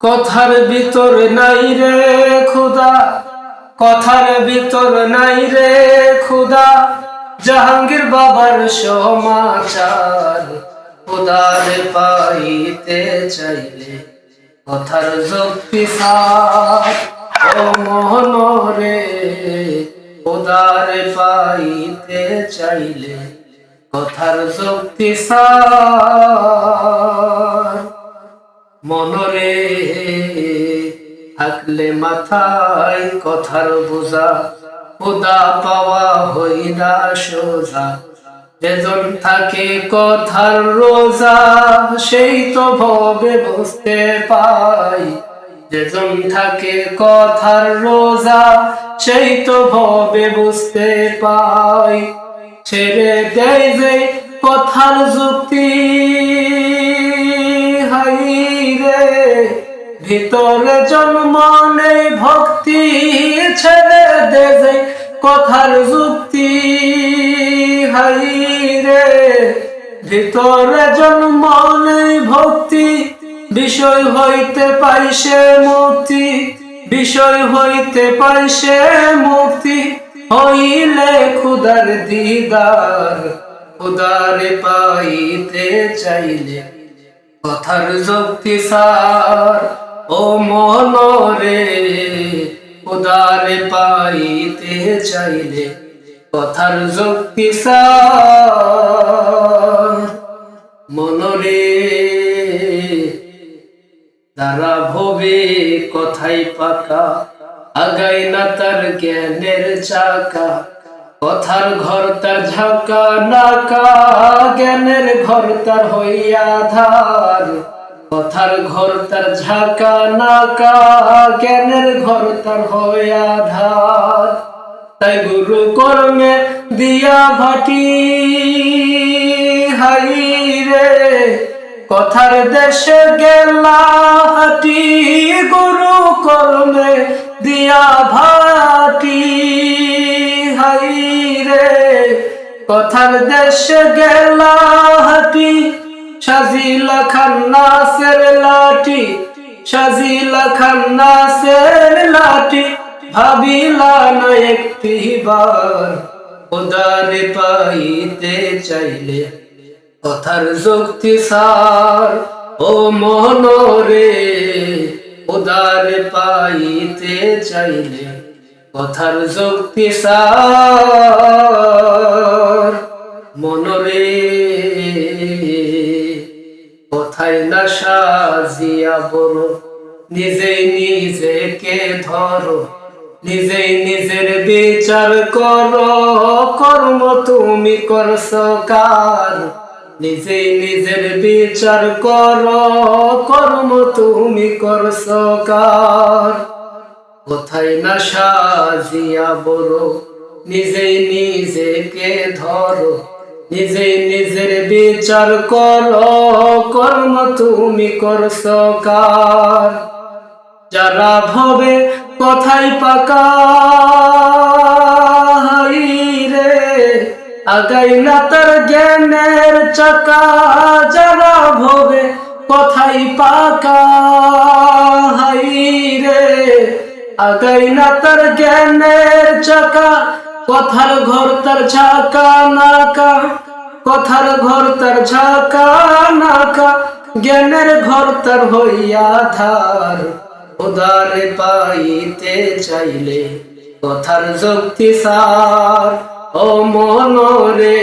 কথার ভিতর নাই রে খুদা, কথার ভিতর নাই রে খুদা, জাহাঙ্গীর বাবার সমাচার খুদারে পাইতে চাইলে কথার যুক্তি ও রে, খুদারে পাইতে চাইলে কথার যুক্তি সার। মনরে থাকলে মাথায় কথার বোঝা, খোদা পাওয়া হই না সোজা। যেজন থাকে কথার রোজা, সেই তো ভবে বুঝতে পাই যেজন থাকে কথার রোজা, সেই তো ভবে বুঝতে পাই ছেড়ে দেয় যে কথার যুক্তি। ভিতরে জন্ম নেই, ভক্তি ছেড়ে দে কথার যুক্তি। হাই রে, ভিতরে জন্ম নেই, ভক্তি। বিষয় হইতে পাইছে মুক্তি, বিষয় হইতে পাইছে মুক্তি। হইলে খুদার দিদার, খুদারে পাইতে চাইলে কথার যুক্তি সার। ও মনরে খুদারে পাইতে চাইলে কথার যুক্তি সার। মনরে, তারা ভবে কথাই পাকা আগাই না তার জ্ঞানের চাকা। কথার ঘর তার ঝাঁকা, নাকা, জ্ঞানের ঘর তার হইয়া ধার। কথার ঘর তার ঝাঁকা নাকা, জ্ঞানের ঘর তার হইয়া ধার তাই গুরু কর্মে দিয়া ভাটি হাই রে। কথার দেশে গেলা হাটি, গুরু কর্মে দিয়া ভাটি হাই রে। কথার দেশে গেলা হাটি সাজিলা খান্নাসের লাঠি লাঠি, ভাবিলা না একটি বার, উদারে পাইতে চাইলে কথার যুক্তি সার, ও মনরে উদারে পাইতে চাইলে কথার যুক্তি সার, মনরে কোথায় না সাজিয়া বড় নিজেই নিজেকে ধরো। নিজেই নিজের বিচার করো। কর্ম তুমি কার? নিজেই নিজের বিচার করো। কর্ম তুমি কার? কোথায় না সাজিয়া বড় নিজেই নিজেকে ধরো। নিজেই নিজের বিচার করো, কর্ম তুমি করছ কার? যারা ভবে কথাই পাকা রে, আগাই না তার জ্ঞানের চাকা। যারা ভবে কথাই পাকা রে, আগাই না তার জ্ঞানের চাকা। কথার ঘর তার ঝাঁকা নাকা। কথার ঘর তার ঝাঁকা নাকা। জ্ঞানের ঘর তার হইয়া ধার। উদারে পাইতে চাইলে কথার যুক্তি সার। ও মন রে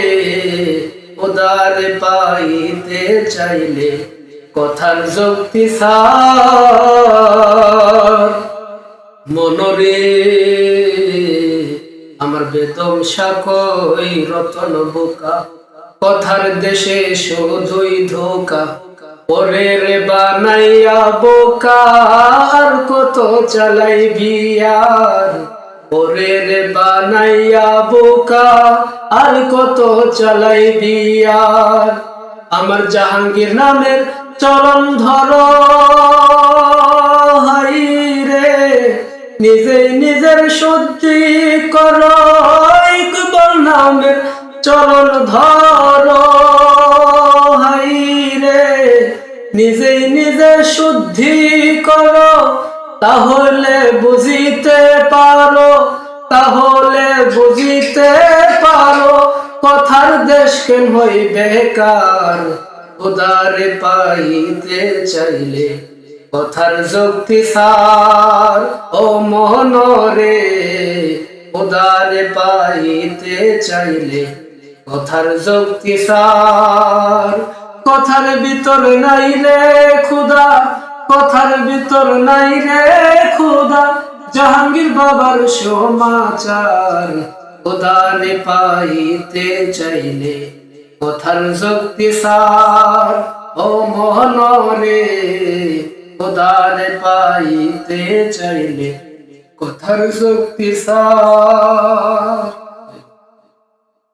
উদারে পাইতে চাইলে কথার যুক্তি সার। মনরে আমার বেদম সাকই রতন বোকা। কথার দেশে শুধুই ধোকা। বানাইয়া আর কত চালাই বিয়ার বানাইয়া বোকা, আর কত আমার জাহাঙ্গীর নামের চরণ ধরো। নিজেই নিজের শুদ্ধি করো। ধর হাই রে নিজেই নিজে শুদ্ধি করো, তাহলে বুঝিতে পারো, তাহলে বুঝিতে পারো, কথার দেশ কেন হই বেকার? উদারে পাইতে চাইলে কথার যুক্তি সার, ও মনরে। উদারে পাইতে চাইলে কথার যুক্তি সার, কথার ভিতর নাই রে খুদা, কথার ভিতর নাই রে খুদা, জাহাঙ্গীর বাবার সমাচার উদারে পাইতে চাইলে। কথার যুক্তি সার, ও মহনরে উদারে পাইতে চাইলে। কথার শক্তি সার।